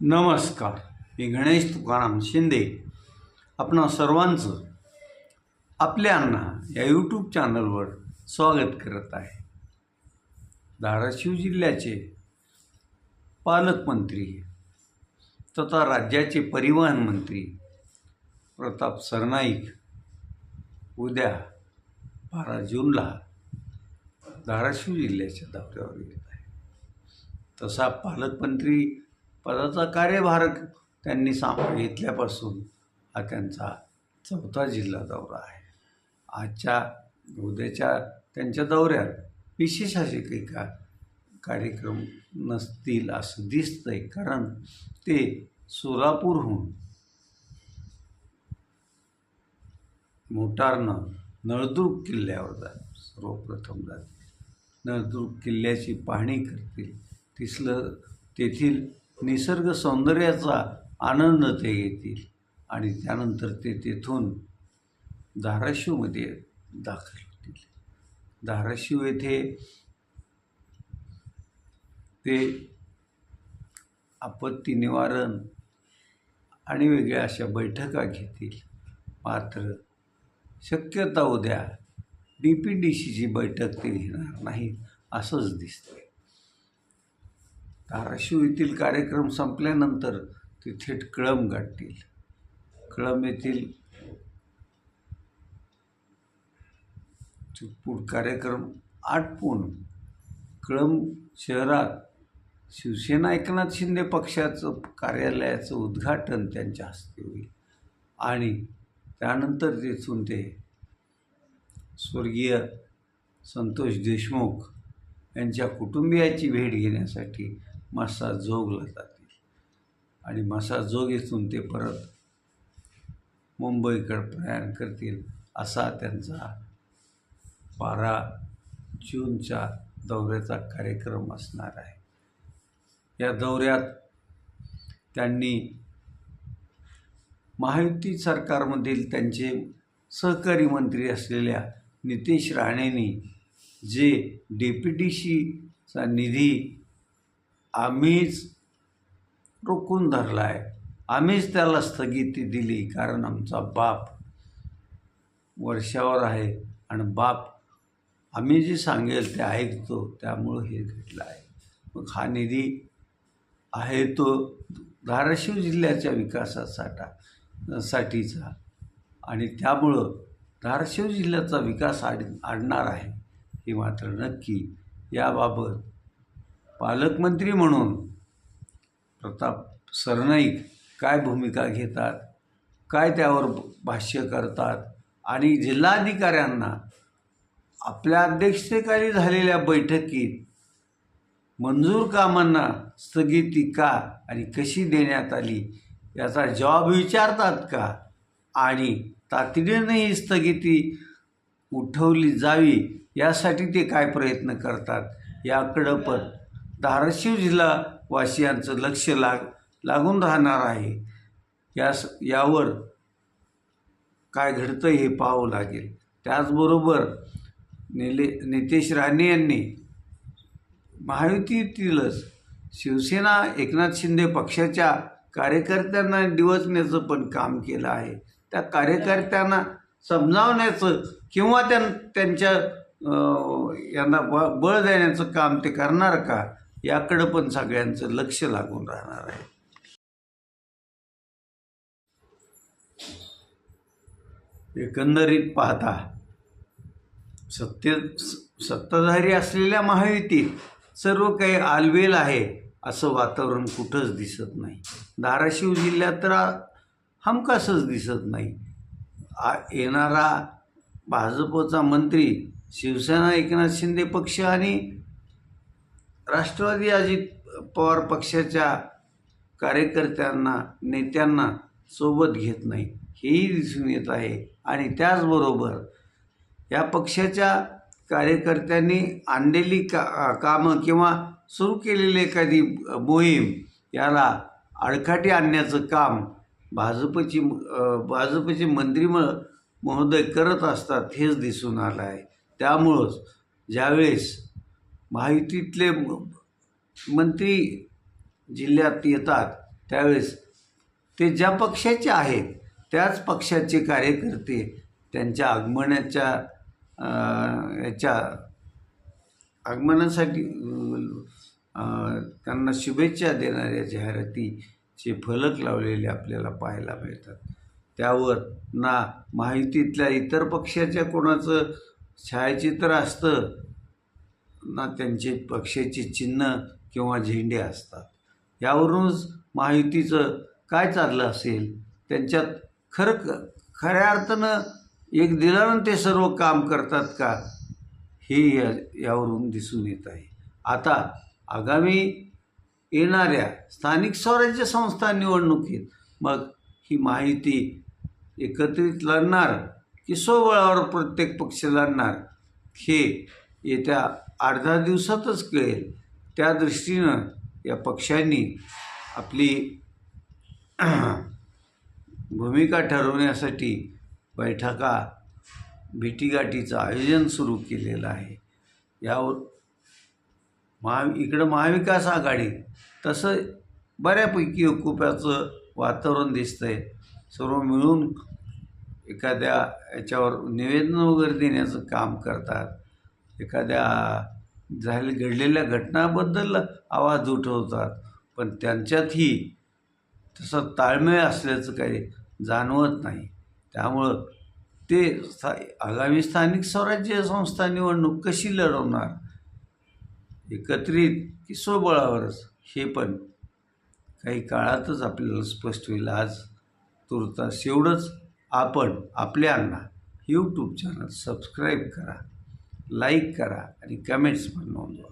नमस्कार. मी गणेश तुकाराम शिंदे. आपणा सर्वांचं आपल्या अण्णा या यूट्यूब चॅनलवर स्वागत करत आहे. धाराशिव जिल्ह्याचे पालकमंत्री तथा राज्याचे परिवहन मंत्री प्रताप सरनाईक उद्या बारा जूनला धाराशिव जिल्ह्याच्या दौऱ्यावर येत आहे तसा पालकमंत्री पदाचा कार्यभार त्यांनी साम घेतल्यापासून हा त्यांचा चौथा जिल्हा दौरा आहे. आजच्या उद्याच्या त्यांच्या दौऱ्यात विशेष असे काही का कार्यक्रम नसतील असं दिसतंय. कारण ते सोलापूरहून मोटारनं नळदुर्ग किल्ल्यावर जात सर्वप्रथम जातील. नळदुर्ग किल्ल्याची पाहणी करतील. तिथलं तेथील निसर्ग सौंदर्याचा आनंद ते घेतील आणि त्यानंतर ते तेथून धाराशिवमध्ये दाखल होतील. धाराशिव येथे ते आपत्ती निवारण आणि वेगळ्या अशा बैठका घेतील. मात्र शक्यता उद्या डी पी डी सीची बैठक ते घेणार नाही असंच दिसतंय. धाराशिव येथील कार्यक्रम संपल्यानंतर ते थेट कळम गाठतील. कळम येथील चुकपूट कार्यक्रम आटपून कळम शहरात शिवसेना एकनाथ शिंदे पक्षाचं कार्यालयाचं उद्घाटन त्यांच्या हस्ते होईल. आणि त्यानंतर तिथून ते स्वर्गीय संतोष देशमुख यांच्या कुटुंबियाची भेट घेण्यासाठी मासा जोगला जातील. आणि मासा जोग येथून ते परत मुंबईकडे प्रयाण करतील असा त्यांचा बारा जूनच्या दौऱ्याचा कार्यक्रम असणार आहे. या दौऱ्यात त्यांनी महायुती सरकारमधील त्यांचे सहकारी मंत्री असलेल्या नितेश राणेंनी जे डी पी डी सीचा निधी आम्हीच रोखून धरला आहे आम्हीच त्याला स्थगिती दिली कारण आमचा बाप वर्षावर आहे आणि बाप आम्ही जे सांगेल ते ऐकतो त्यामुळं हे घडलं आहे. मग हा निधी आहे तो धाराशिव जिल्ह्याच्या विकासासाठी साठीचा. आणि त्यामुळं धाराशिव जिल्ह्याचा विकास आड आडणार आहे हे मात्र नक्की. याबाबत पालकमंत्री म्हणून प्रताप सरनाईक काय भूमिका घेतात? काय त्यावर भाष्य करतात? आणि जिल्हाधिकाऱ्यांना आपल्या अध्यक्षतेखाली झालेल्या बैठकीत मंजूर कामांना स्थगिती का आणि कशी देण्यात आली याचा जॉब विचारतात का? आणि तातडीनं ही स्थगिती उठवली जावी यासाठी ते काय प्रयत्न करतात? याकडं पण धाराशिव जिल्हा वासियांचं लक्ष लाग लागून राहणार आहे. यास यावर काय घडतं हे पाहावं लागेल. त्याचबरोबर निले नितेश राणे यांनी महायुतीतीलच शिवसेना एकनाथ शिंदे पक्षाच्या कार्यकर्त्यांना डिवचण्याचं पण काम केलं आहे. त्या कार्यकर्त्यांना समजावण्याचं किंवा त्यां त्यांच्या यांना ब बळ देण्याचं काम ते करणार का? याकडं पण सगळ्यांचं लक्ष लागून राहणार आहे. एकंदरीत पाहता सत्य सत्ताधारी असलेल्या महायुतीत सर्व काही आलवेल आहे असं वातावरण कुठंच दिसत नाही. धाराशिव जिल्ह्यात तर आ- हमखासच दिसत नाही. आ येणारा भाजपचा मंत्री शिवसेना एकनाथ शिंदे पक्ष आणि राष्ट्रवादी अजित पवार पक्षाच्या कार्यकर्त्यांना नेत्यांना सोबत घेत नाही. हेही दिसून येत आहे. आणि त्याचबरोबर या पक्षाच्या कार्यकर्त्यांनी आणलेली का कामं किंवा सुरू केलेली एखादी मोहीम याला आडकाठी आणण्याचं काम भाजपची भाजपचे मंत्री महोदय करत असतात हेच दिसून आलं आहे. त्यामुळंच ज्यावेळेस महायुतीतले म- मंत्री जिल्ह्यात येतात त्यावेळेस ते ज्या पक्षाचे आहेत त्याच पक्षाचे कार्यकर्ते त्यांच्या आगमनाच्या याच्या आगमनासाठी त्यांना शुभेच्छा देणाऱ्या जाहिरातीचे फलक लावलेले आपल्याला पाहायला मिळतात. त्यावर ना माहितीतल्या इतर पक्षाच्या कोणाचं छायाचित्र असतं ना त्यांचे पक्षाचे चिन्ह किंवा झेंडे असतात. यावरूनच माहितीचं काय चाललं असेल? त्यांच्यात खरं खऱ्या अर्थानं एक दिलानं ते सर्व काम करतात का? हे या यावरून दिसून येत आहे. आता आगामी येणाऱ्या स्थानिक स्वराज्य संस्था निवडणुकीत मग ही माहिती एकत्रित लढणार की स्वबळावर प्रत्येक पक्ष लढणार? हे येत्या अर्धा दिवसातच कळेल. त्या दृष्टीनं या पक्षांनी आपली भूमिका ठरवण्यासाठी बैठका भेटीगाठीचं आयोजन सुरू केलेलं आहे. यावर महा इकडं महाविकास आघाडी तसं बऱ्यापैकी ओकुप्याचं वातावरण दिसतं आहे सर्व मिळून एखाद्या याच्यावर निवेदन वगैरे देण्याचं काम करतात. एखाद्या झाले घडलेल्या घटनाबद्दल आवाज उठवतात. पण त्यांच्यातही तसा ताळमेळ असल्याचं काही जाणवत नाही. त्यामुळं ते स्था आगामी स्थानिक स्वराज्य संस्था निवडणूक कशी लढवणार? एकत्रित की स्वबळावरच? हे पण काही काळातच आपल्याला स्पष्ट होईल. आज तुर्तास एवढंच. आपण आपल्यांना यूट्यूब चॅनल सबस्क्राईब करा. लाईक करा आणि कमेंट्स पण नोंदवा.